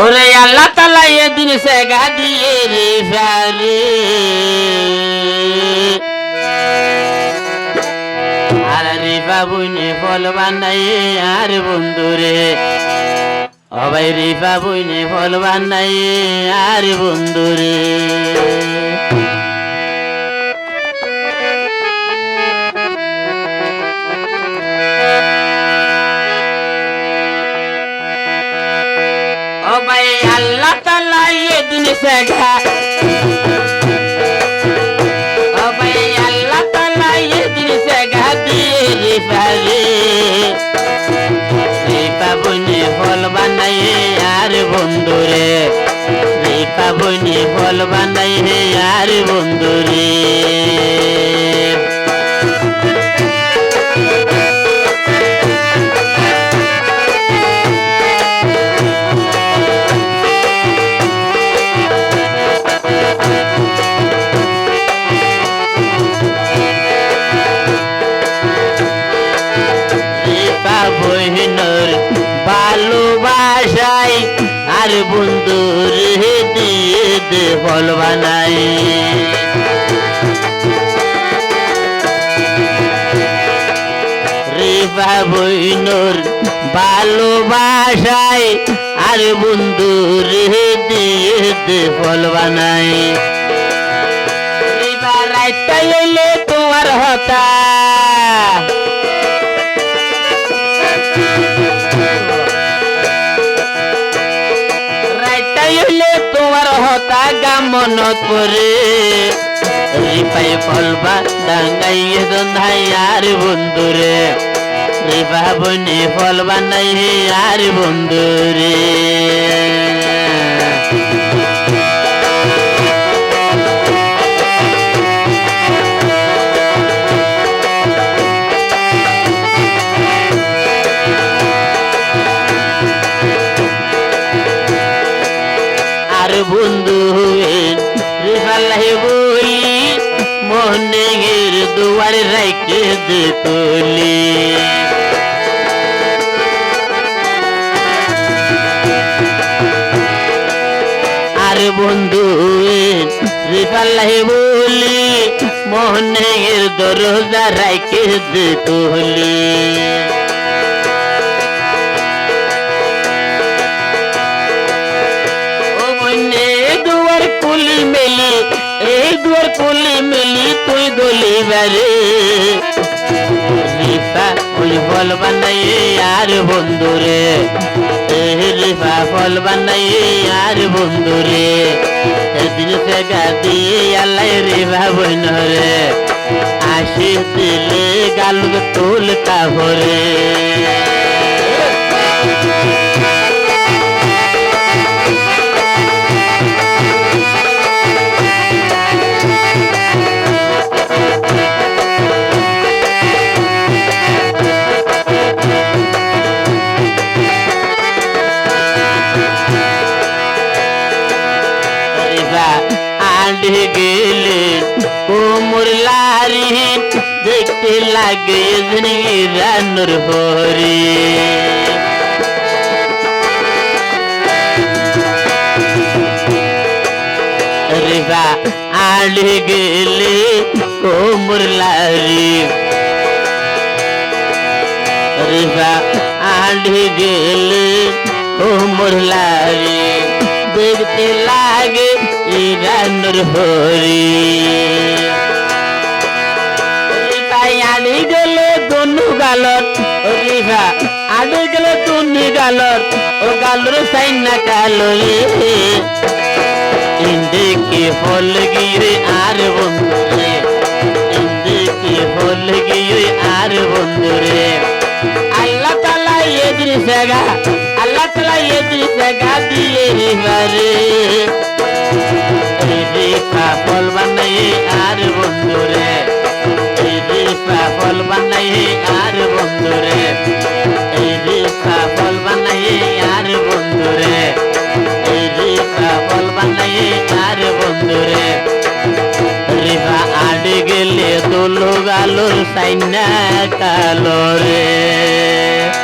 ওরে আল্লাহ তালা এদিন সে গাদিয়ে রে ফেলে। আর রে বাবুনে ফল বানাই আর বন্ধুরে অবাই রে বাবুনে ফল বানাই আর বন্ধুরে এদিন বল অবাই আল্লাহ তালা সেগা দিয়ে রে ফেলে। রে পাবনে ফল বানাই আর বন্ধুরে। রে পাবনে ফল বানাই আর বন্ধুরে। ভালোবাসাই আর বন্ধুর দিয়ে দে ফল বানাই। রেফা বহিনর ভালোবাসাই আর বন্ধুর দিয়ে দে ফল বানাই। এবার রাইতা এলে তোমার হতা। হতা গা মনত পরে রিপাই ফলবা ডাঙ্গাইয়ে দন্ধাই আর বন্ধুরে রিপা বনে ফল বানাই আর বন্ধুরে রিফাল্লাহি বলি মোহনে গের দুয়ার রাইকে দে তুলি। আর বন্ধু হইন রিফাল্লাহি বলি মোহনে গের দরজা রাইকে দে তুলি। ও দুয়ার কুলি মেলি, এই দুয়ার কুলি মেলি, তুই দলি বারে। রিফা ওই ফল বানাই আর বন্ধুরে রিফা ফল বানাই আর বন্ধুরে এদিন ফেগা দিয়ে আল্লাহ রিফা বইনরে আসি দিলে গালুক তুল কাভরে। बाँध गेले। कोमर लारी देखते लागे रानुर होरी। रीवा आड़ गेले कोमर लारी रीवा आड़ गेले कोमर लारी देखते लागे ইরানুর হরি। তাই আনি গেলে দনু গালত রিভা আনি গেলে তুনি গালত, ও গালর সাইনা কালরে। ইন্দিকে ফল গিরে আর বন্ধুরে ইন্দিকে ফল গিরে আর বন্ধুরে। আল্লাহ তালা এদিন সেগা আল্লাহ তালা এদিন বন্ধুরে রিবা আড়ে গেলে দোলো গালোর সাইনা কালো রে।